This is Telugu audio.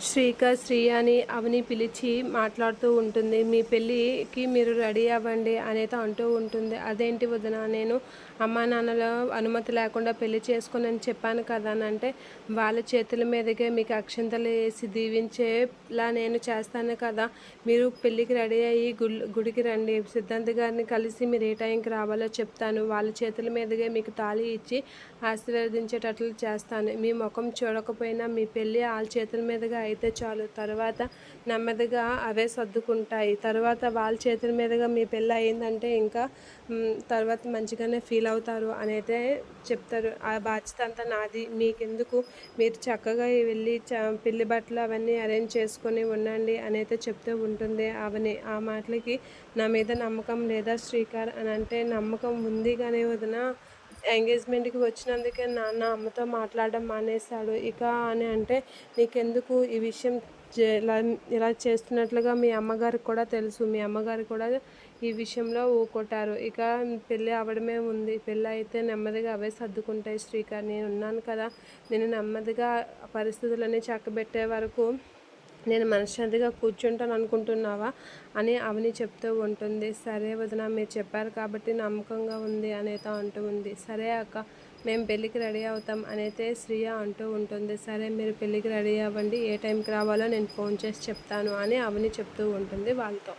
శ్రీక శ్రీ అని అవని పిలిచి మాట్లాడుతూ ఉంటుంది. మీ పెళ్ళికి మీరు రెడీ అవ్వండి అనేది అంటూ ఉంటుంది. అదేంటి వదిన నేను అమ్మా నాన్నల అనుమతి లేకుండా పెళ్ళి చేసుకుని అని చెప్పాను కదా అని అంటే వాళ్ళ చేతుల మీదకే మీకు అక్షంతలు వేసి దీవించేలా నేను చేస్తాను కదా. మీరు పెళ్ళికి రెడీ అయ్యి గుడి గుడికి రండి. సిద్ధాంత్ గారిని కలిసి మీరు ఏ టైంకి రావాలో చెప్తాను. వాళ్ళ చేతుల మీదకే మీకు తాళి ఇచ్చి ఆశీర్వదించేటట్లు చేస్తాను. మీ ముఖం చూడకపోయినా మీ పెళ్ళి వాళ్ళ చేతుల మీదుగా అయితే చాలు. తర్వాత నెమ్మదిగా అవే సర్దుకుంటాయి. తర్వాత వాళ్ళ చేతుల మీదుగా మీ పెళ్ళి అయిందంటే ఇంకా తర్వాత మంచిగానే ఫీల్ అవుతారు అని అయితే చెప్తారు. ఆ బాధ్యత అంతా నాది. మీకెందుకు? మీరు చక్కగా వెళ్ళి చ పెళ్ళి బట్టలు అవన్నీ అరేంజ్ చేసుకొని ఉండండి అని అయితే చెప్తూ ఉంటుంది. అవని ఆ మాటలకి నా మీద నమ్మకం లేదా శ్రీకార్ అని అంటే నమ్మకం ఉంది కానీ వదిన ఎంగేజ్మెంట్కి వచ్చినందుకే నాన్న అమ్మతో మాట్లాడడం మానేశాడు. ఇక అని అంటే నీకెందుకు ఈ విషయం ఇలా ఇలా చేస్తున్నట్లుగా మీ అమ్మగారికి కూడా తెలుసు. మీ అమ్మగారు కూడా ఈ విషయంలో ఊకొట్టారు. ఇక పెళ్ళి అవడమే ఉంది. పెళ్ళి అయితే నెమ్మదిగా అవే సర్దుకుంటాయి శ్రీకర్. నేను ఉన్నాను కదా. నేను నెమ్మదిగా పరిస్థితులన్నీ చక్కబెట్టే వరకు నేను మనశ్శాంతిగా కూర్చుంటాను అనుకుంటున్నావా అని అవని చెప్తూ ఉంటుంది. సరే వదిన మీరు చెప్పారు కాబట్టి నమ్మకంగా ఉంది అనేత అంటూ ఉంది. సరే అక్క మేము పెళ్ళికి రెడీ అవుతాం అనైతే శ్రీయ అంటూ ఉంటుంది. సరే మీరు పెళ్ళికి రెడీ అవ్వండి. ఏ టైంకి రావాలో నేను ఫోన్ చేసి చెప్తాను అని అవని చెప్తూ ఉంటుంది వాళ్ళతో.